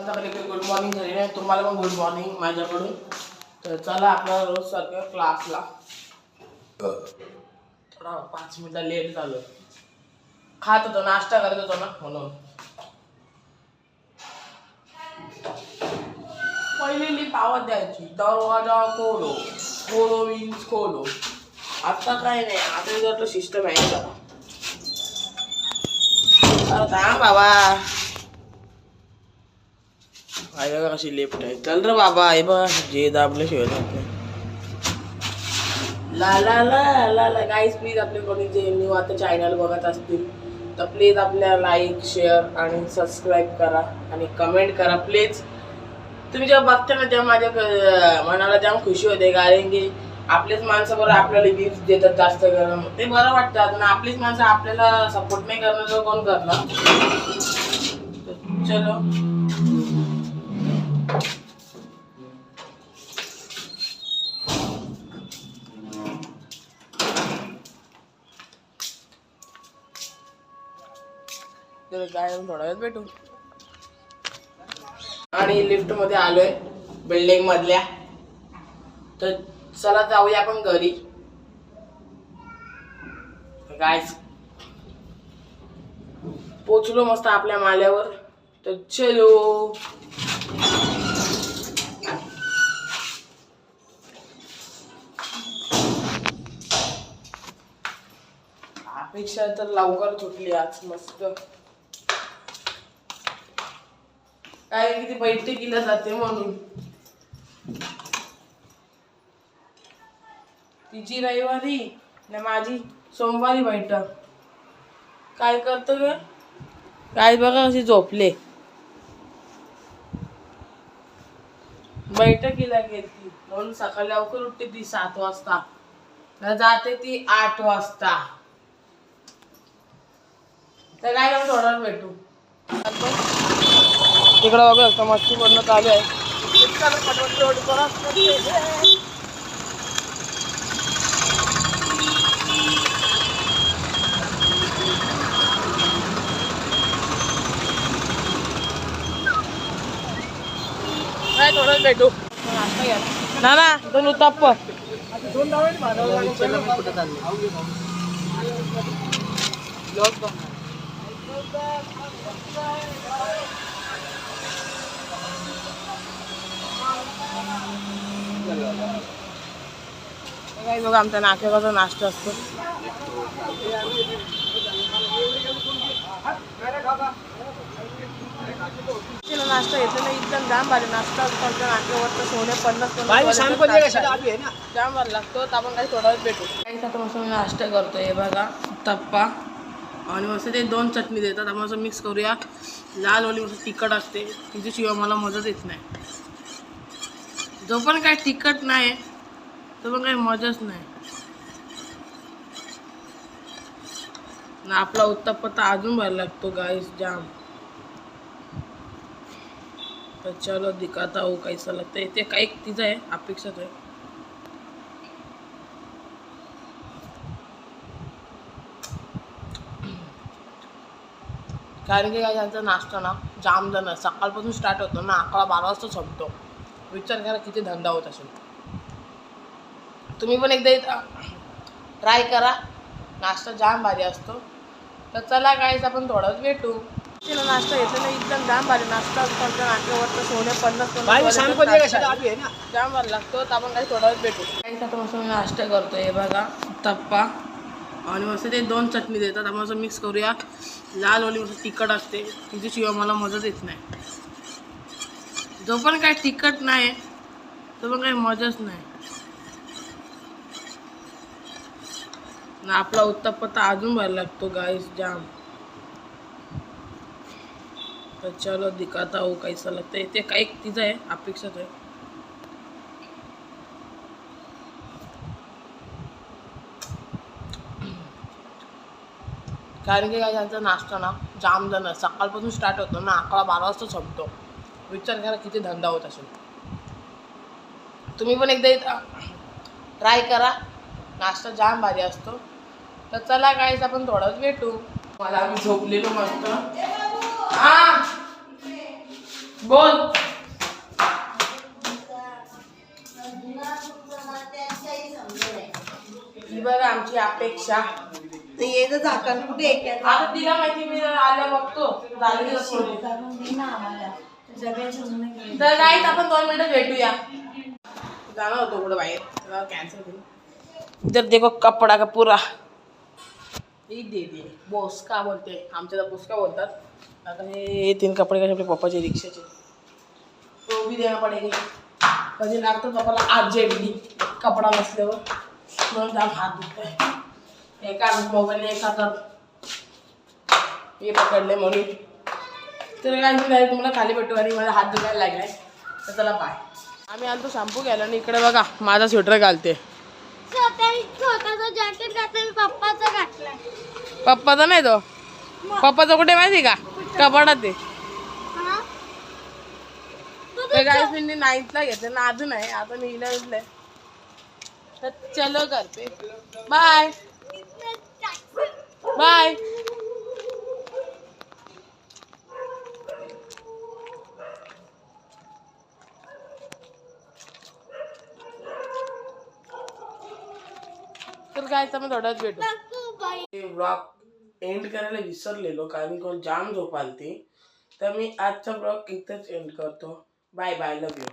आता good morning झाली नाही तुम्हाला पण गुड मॉर्निंग माझ्याकडून. तर चला आपला रोज सारख्या क्लासला थोडा पाच मिनिटं लेट झालं. खात होतो नाश्ता करत होतो ना म्हणून. पहिली पावत द्यायची. दरवाजा खोलो. खोलो मीन्स खोलो. आता काय नाही आता जर सिस्टम आहे. का बाबा. आई बघा कशी लेफ्ट आहे. चल रे बाबा आहे बघा जे दाबले शिवाय जात ला ला ला ला ला. गाईज प्लीज आपले कोणी जे न्यू आता चॅनल बघत असतील तर प्लीज आपल्या लाईक शेअर आणि सबस्क्राईब करा आणि कमेंट करा प्लीज तुम्ही जेव्हा बघता ना तेव्हा माझ्या मनाला जाम खुशी होते कारण की आपलेच माणसं बरं आपल्याला गिफ्ट देतात जास्त करून. ते बरं वाटतं अजून. आपलीच माणसं आपल्याला सपोर्ट नाही करणार तर कोण करणार? चलो. तर काय थोडा वेळ भेटू. आणि लिफ्टमध्ये आलोय बिल्डिंग मधल्या. तर चला जाऊया आपण घरी. गायस पोचलो मस्त आपल्या माल्यावर. तर चलो. अपेक्षा तर लवकर सुटली आज मस्त. काय ती बैठकीला जाते म्हणून. तिची रविवारी ना माझी सोमवारी बैठक. काय करतो ग? काय बघा कशी झोपले. बैठकीला गेली म्हणून सकाळी लवकर उठते ती सात वाजता. न जाते ती आठ वाजता. तर काय थोडा भेटू. तिकडं बघा आता मच्छी पडणं चालू आहे चला पटपट रोड करा. थोडं भेटू ना ना दोन काही बघा आमच्या नाक्याचा नाश्ता असतो. नाश्ता एकदम जाम भारी नाश्ता असतो आमच्या सोने पन्नास पन्नास नाश्ता. आहे. जाम भारी लागतो. तर आपण काही थोडा वेळ भेटू. आता मस्त मी नाश्ता करतोय. हे बघा तप्पा. आणि मस्त ते दोन चटणी देतात. आपण असं मिक्स करूया. लाल ओली मस्त तिखट असते. तिच्याशिवाय मला मजाच येत नाही. जो पण काय तिखट नाही. तो पण काही मजाच नाही. ना आपला उत्तपत्ता अजून भर लागतो गाईस जाम तर चलो दिखाता हो कैसा लगता है. ते काही तिचं आहे अपेक्षाच आहे. कारण की काय त्यांचा नाश्ता ना जाम जण सकाळपासून स्टार्ट होतो ना अकरा बारा वाजता संपतो. विचार करा किती धंदा होत असेल. तुम्ही पण एकदा ट्राय करा. नाश्ता जाम भारी असतो. तर चला काहीच आपण थोडाच भेटू. तिला नाश्ता घेतलेला एकदम जाम भारी नाश्ता असतो. आमच्या नाट्यावर तर सोने पन्नास पन्नास. जाम भारी लागतो. तर आपण काही थोडा वेळ भेटू. काहीच आता मस्त मी नाश्ता करतोय. हे बघा तप्पा आणि मस्त ते दोन चटणी देतात. आपण असं मिक्स करूया. लाल ओली मस्त तिखट असते. तिच्याशिवाय मला मजाच येत नाही. जो पण काय तिखट नाही तो पण काही मजाच नाही. ना आपला उत्तपत्ता अजून भर लागतो गाईस जाम तर चलो दिखाता हो कैसा लगता है. ते काही तिचं आहे अपेक्षाच आहे. कारण की काय त्यांचा नाश्ता ना जाम जण सकाळपासून स्टार्ट होतो ना अकरा बारा वाजता संपतो. विचार करा किती धंदा होत असेल. तुम्ही पण एकदा ट्राय करा. नाश्ता जाम भारी असतो. तर चला काहीच आपण थोडाच भेटू. मला आम्ही झोपलेलो मस्त. हा. बोल. ही बघा आमची अपेक्षा. तर ये तर झाकण कुठे तिला माहिती मी आल्या बघतो. झाली तर काय आपण दोन मिनिटं भेटूया. जाणार होतो कुठं बाहेर? कॅन्सल करू. इधर देखो कपडा का पुरा. ये दे दे. बोसका बोलते. आमच्या बोसका बोलतात. आता हे तीन कपडे कसे आपले पप्पाचे रिक्षाचे. तो बी देणं पडेल. कधी लागतो पप्पाला अर्जंटली. कपडा नसल्यावर. म्हणून जाम हात दुखतोय. एका मोबाईल एका हातात हे पकडले म्हणून. तर काय नाही तुम्हाला खाली भेटू आणि माझा हात दुखायला लागलाय. तर चला बाय आम्ही आलतो शॅम्पू घ्यायला आणि इकडे बघा माझा स्वेटर घालते. मी पप्पाचा घातलाय. पप्पाचा नाही तो. पप्पाचा कुठे माहिती का? कपाडात ते हा? मी नाईन्थला घेतले ना अजून आहे आता मी इलेव्हन्थला आहे तर चलो करते. बाय बाय तर काय तर मग थोड्याच भेटू. ब्लॉग एंड करायला विसरलेलो कारण कोण जाम झोप ती तर मी आजचा ब्लॉग इथंच एंड करतो. Bye bye love you